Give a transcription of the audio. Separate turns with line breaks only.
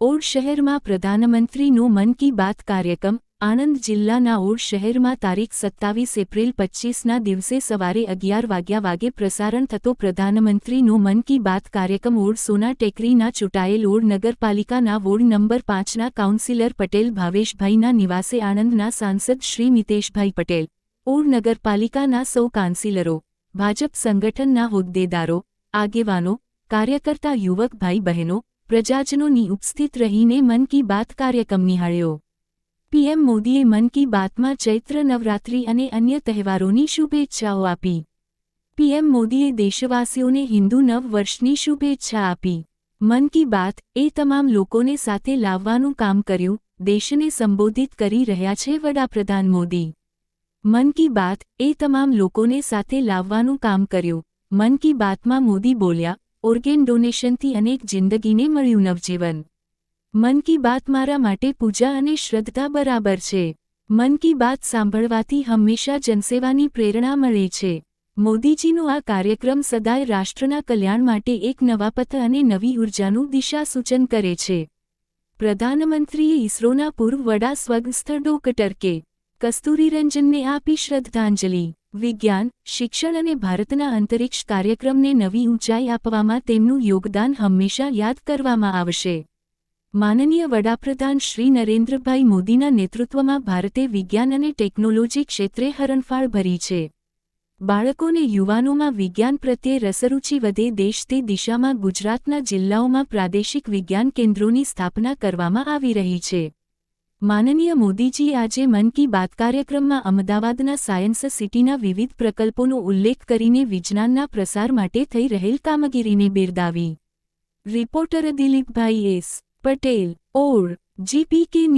Odd શહેરમાં પ્રધાનમંત્રીનો મન કી બાત કાર્યક્રમ, આણંદ જિલ્લાના ઓડ શહેરમાં તારીખ સત્તાવીસ એપ્રિલ પચ્ચીસના દિવસે સવારે અગિયાર વાગ્યા વાગે પ્રસારણ થતો પ્રધાનમંત્રીનો મન કી બાત કાર્યક્રમ ઓડ સોના ટેકરીના ચૂંટાયેલ ઓડ નગરપાલિકાના વોર્ડ નંબર પાંચના કાઉન્સિલર પટેલ, ભાવેશભાઈના નિવાસે આણંદના સાંસદ શ્રી મિતેશભાઈ પટેલ, ઓડ નગરપાલિકાના સૌ કાઉન્સિલરો, ભાજપ સંગઠનના હોદ્દેદારો, આગેવાનો, કાર્યકર્તા યુવક ભાઈ બહેનો પ્રજાજનોની ઉપસ્થિત રહીને મન કી બાત કાર્યક્રમ નિહાળ્યો. પીએમ મોદીએ મન કી બાતમાં ચૈત્ર નવરાત્રિ અને અન્ય તહેવારોની શુભેચ્છાઓ આપી. પીએમ મોદીએ દેશવાસીઓને હિન્દુ નવ વર્ષની શુભેચ્છા આપી. મન કી બાત એ તમામ લોકોને સાથે લાવવાનું કામ કર્યું, દેશને સંબોધિત કરી રહ્યા છે વડાપ્રધાન મોદી. મન કી બાત એ તમામ લોકોને સાથે લાવવાનું કામ કર્યું. મન કી બાતમાં મોદી બોલ્યા ઓર્ગેન ડોનેશનથી અનેક જિંદગીને મળ્યું નવજીવન. મન કી બાત મારા માટે પૂજા અને શ્રદ્ધા બરાબર છે. મન કી બાત સાંભળવાથી હંમેશા જનસેવાની પ્રેરણા મળે છે. મોદીજીનો આ કાર્યક્રમ સદાય રાષ્ટ્રના કલ્યાણ માટે એક નવા પથ અને નવી ઉર્જાનું દિશા સૂચન કરે છે. પ્રધાનમંત્રીએ ઇસરોના પૂર્વ વડા સ્વગસ્થ ડોક્ટર કે. કસ્તુરીરંજનને આપી શ્રદ્ધાંજલિ. વિજ્ઞાન, શિક્ષણ અને ભારતના અંતરિક્ષ કાર્યક્રમને નવી ઊંચાઈ આપવામાં તેમનું યોગદાન હંમેશા યાદ કરવામાં આવશે. માનનીય વડાપ્રધાન શ્રી નરેન્દ્રભાઈ મોદીના નેતૃત્વમાં ભારતે વિજ્ઞાન અને ટેકનોલોજી ક્ષેત્રે હરણફાળ ભરી છે. બાળકોને યુવાનોમાં વિજ્ઞાન પ્રત્યે રસરૂચિ વધે દેશ તે દિશામાં ગુજરાતના જિલ્લાઓમાં પ્રાદેશિક વિજ્ઞાન કેન્દ્રોની સ્થાપના કરવામાં આવી રહી છે. માનનીય મોદીજી આજે મન કી બાત કાર્યક્રમમાં અમદાવાદના સાયન્સ સિટીના વિવિધ પ્રકલ્પોનો ઉલ્લેખ કરીને વિજ્ઞાનના પ્રસાર માટે થઈ રહેલ કામગીરીને બિરદાવી. Reporter Dilipbhai S. પટેલ, ઓર જીપી કે